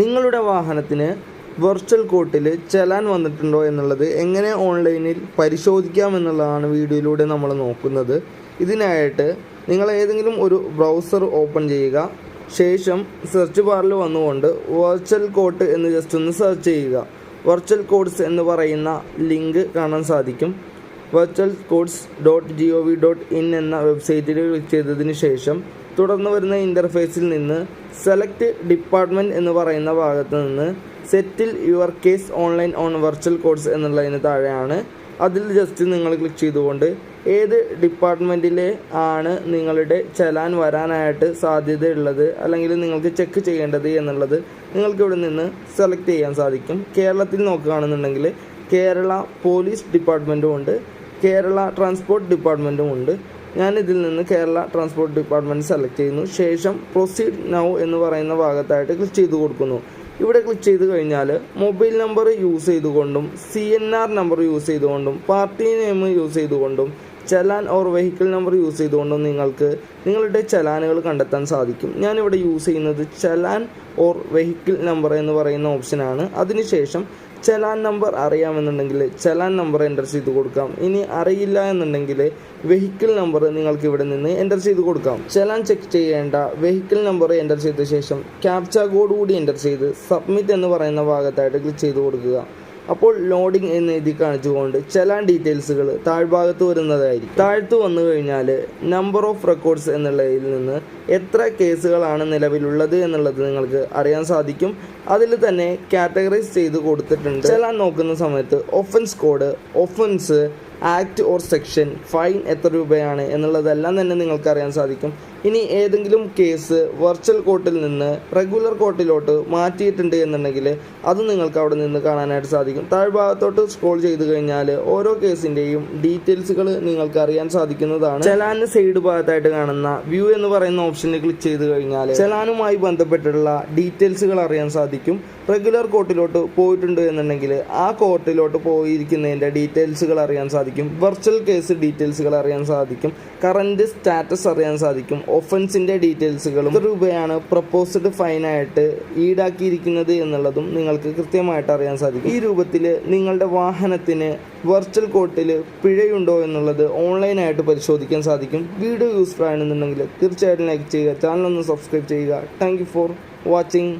നിങ്ങളുടെ വാഹനത്തിന് വെർച്വൽ കോർട്ടിൽ ചെലാൻ വന്നിട്ടുണ്ടോ എന്നുള്ളത് എങ്ങനെ ഓൺലൈനിൽ പരിശോധിക്കാം എന്നുള്ളതാണ് വീഡിയോയിലൂടെ നമ്മൾ നോക്കുന്നത്. ഇതിനായിട്ട് നിങ്ങൾ ഏതെങ്കിലും ഒരു ബ്രൗസർ ഓപ്പൺ ചെയ്യുക. ശേഷം സെർച്ച് ബാറിൽ വന്നുകൊണ്ട് വെർച്വൽ കോട്ട് എന്ന് ജസ്റ്റ് ഒന്ന് സെർച്ച് ചെയ്യുക. വെർച്വൽ കോഡ്സ് എന്ന് പറയുന്ന ലിങ്ക് കാണാൻ സാധിക്കും. Virtual courts dot G O V dot in എന്ന വെബ്സൈറ്റിൽ ക്ലിക്ക് ചെയ്തതിന് ശേഷം തുടർന്ന് വരുന്ന ഇന്റർഫേസിൽ നിന്ന് സെലക്ട് ഡിപ്പാർട്ട്മെന്റ് എന്ന് പറയുന്ന ഭാഗത്ത് നിന്ന് settle your case online on virtual courts എന്നുള്ളതിന് താഴെയാണ്. അതിൽ ജസ്റ്റ് നിങ്ങൾ ക്ലിക്ക് ചെയ്തുകൊണ്ട് ഏത് ഡിപ്പാർട്ട്മെന്റിലെ ആണ് നിങ്ങളുടെ ചലാൻ വരാനായിട്ട് സാധ്യതയുള്ളത് അല്ലെങ്കിൽ നിങ്ങൾക്ക് ചെക്ക് ചെയ്യേണ്ടത് എന്നുള്ളത് നിങ്ങൾക്ക് ഇവിടെ നിന്ന് സെലക്ട് ചെയ്യാൻ സാധിക്കും. കേരളത്തിൽ നോക്കുകയാണെന്നുണ്ടെങ്കിൽ കേരള പോലീസ് ഡിപ്പാർട്ട്മെന്റും ഉണ്ട്. കേരള ട്രാൻസ്പോർട്ട് ഡിപ്പാർട്ട്മെന്റും ഉണ്ട്. ഞാൻ ഇതിൽ നിന്ന് കേരള ട്രാൻസ്പോർട്ട് ഡിപ്പാർട്ട്മെന്റ് സെലക്ട് ചെയ്യുന്നു. ശേഷം പ്രൊസീഡ് നൗ എന്ന് പറയുന്ന ഭാഗത്തായിട്ട് ക്ലിക്ക് ചെയ്ത് കൊടുക്കുന്നു. ഇവിടെ ക്ലിക്ക് ചെയ്ത് കഴിഞ്ഞാൽ mobile number use ചെയ്തുകൊണ്ടും C N R number use ചെയ്തുകൊണ്ടും party name use ചെയ്തുകൊണ്ടും challan or vehicle number use ചെയ്തുകൊണ്ടും നിങ്ങൾക്ക് നിങ്ങളുടെ ചലാനുകൾ കണ്ടെത്താൻ സാധിക്കും. ഞാനിവിടെ യൂസ് ചെയ്യുന്നത് ചലാൻ ഓർ വെഹിക്കിൾ നമ്പർ എന്ന് പറയുന്ന ഓപ്ഷനാണ് അതിനുശേഷം ചലാൻ നമ്പർ അറിയാമെന്നുണ്ടെങ്കിൽ ചെലാൻ നമ്പർ എന്റർ ചെയ്ത് കൊടുക്കാം. ഇനി അറിയില്ല എന്നുണ്ടെങ്കിൽ വെഹിക്കിൾ നമ്പർ നിങ്ങൾക്ക് ഇവിടെ നിന്ന് എന്റർ ചെയ്ത് കൊടുക്കാം. ചെലാൻ ചെക്ക് ചെയ്യേണ്ട വെഹിക്കിൾ നമ്പർ എന്റർ ചെയ്ത ശേഷം ക്യാപ്ചാ കോഡ് കൂടി എന്റർ ചെയ്ത് സബ്മിറ്റ് എന്ന് പറയുന്ന ഭാഗത്തായിട്ട് ക്ലിക്ക് ചെയ്ത് കൊടുക്കുക. അപ്പോൾ ലോഡിംഗ് എന്ന് എഴുതി കാണിച്ചുകൊണ്ട് ചെലാൻ ഡീറ്റെയിൽസുകൾ താഴ്ഭാഗത്ത് വരുന്നതായിരിക്കും. താഴ്ത്ത് വന്നു കഴിഞ്ഞാൽ നമ്പർ ഓഫ് റെക്കോർഡ്സ് എന്നുള്ളതിൽ നിന്ന് എത്ര കേസുകളാണ് നിലവിലുള്ളത് എന്നുള്ളത് നിങ്ങൾക്ക് അറിയാൻ സാധിക്കും. അതിൽ തന്നെ കാറ്റഗറൈസ് ചെയ്ത് കൊടുത്തിട്ടുണ്ട്. ചെലാൻ നോക്കുന്ന സമയത്ത് offence code offence act or section fine എത്ര രൂപയാണ് എന്നുള്ളതെല്ലാം തന്നെ നിങ്ങൾക്ക് അറിയാൻ സാധിക്കും. ഇനി ഏതെങ്കിലും കേസ് വെർച്വൽ കോർട്ടിൽ നിന്ന് റെഗുലർ കോർട്ടിലോട്ട് മാറ്റിയിട്ടുണ്ട് എന്നുണ്ടെങ്കിൽ അത് നിങ്ങൾക്ക് അവിടെ നിന്ന് കാണാനായിട്ട് സാധിക്കും. താഴ്ഭാഗത്തോട്ട് സ്ക്രോൾ ചെയ്ത് കഴിഞ്ഞാൽ ഓരോ കേസിന്റെയും ഡീറ്റെയിൽസുകൾ നിങ്ങൾക്ക് അറിയാൻ സാധിക്കുന്നതാണ്. ചെലാന് സൈഡ് ഭാഗത്തായിട്ട് കാണുന്ന വ്യൂ എന്ന് പറയുന്ന ഓപ്ഷനിൽ ക്ലിക്ക് ചെയ്ത് കഴിഞ്ഞാൽ ചെലാനുമായി ബന്ധപ്പെട്ടുള്ള ഡീറ്റെയിൽസുകൾ അറിയാൻ സാധിക്കും. റെഗുലർ കോർട്ടിലോട്ട് പോയിട്ടുണ്ട് എന്നുണ്ടെങ്കിൽ ആ കോർട്ടിലോട്ട് പോയിരിക്കുന്നതിന്റെ ഡീറ്റെയിൽസുകൾ അറിയാൻ സാധിക്കും. വെർച്വൽ കേസ് ഡീറ്റെയിൽസുകൾ അറിയാൻ സാധിക്കും. കറന്റ് സ്റ്റാറ്റസ് അറിയാൻ സാധിക്കും. ഒഫൻസിന്റെ ഡീറ്റെയിൽസുകളും എത്ര രൂപയാണ് പ്രപ്പോസ്ഡ് ഫൈനായിട്ട് ഈടാക്കിയിരിക്കുന്നത് എന്നുള്ളതും നിങ്ങൾക്ക് കൃത്യമായിട്ട് അറിയാൻ സാധിക്കും. ഈ രൂപത്തിൽ നിങ്ങളുടെ വാഹനത്തിന് വെർച്വൽ കോർട്ടിൽ പിഴയുണ്ടോ എന്നുള്ളത് ഓൺലൈനായിട്ട് പരിശോധിക്കാൻ സാധിക്കും. വീഡിയോ യൂസ്ഫുൾ ആണെന്നുണ്ടെങ്കിൽ തീർച്ചയായിട്ടും ലൈക്ക് ചെയ്യുക. ചാനൽ ഒന്ന് സബ്സ്ക്രൈബ് ചെയ്യുക. Thank for watching